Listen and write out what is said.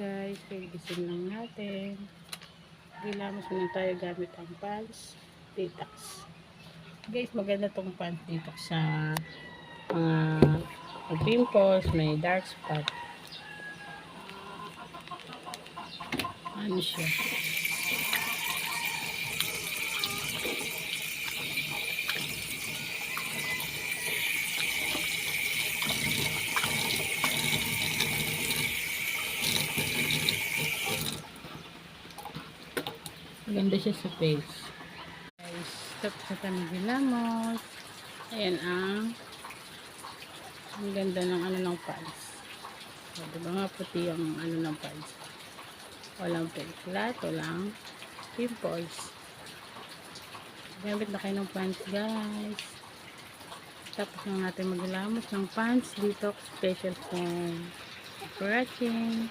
guys, pigisin lang natin. Gilamos muna tayo gamit ang pants detox. Guys, maganda tong pants detox sa mga may pimples, may dark spot. Ano siya? Maganda siya sa face. Guys, tapos na kami ginamos. Ayan ang ang ganda ng ano ng pants. O, diba nga puti ang ano ng pants. Walang peklat, walang pimples. Gamit na kayo ng pants, guys. Tapos na natin maglamos ng pants detox special for watching.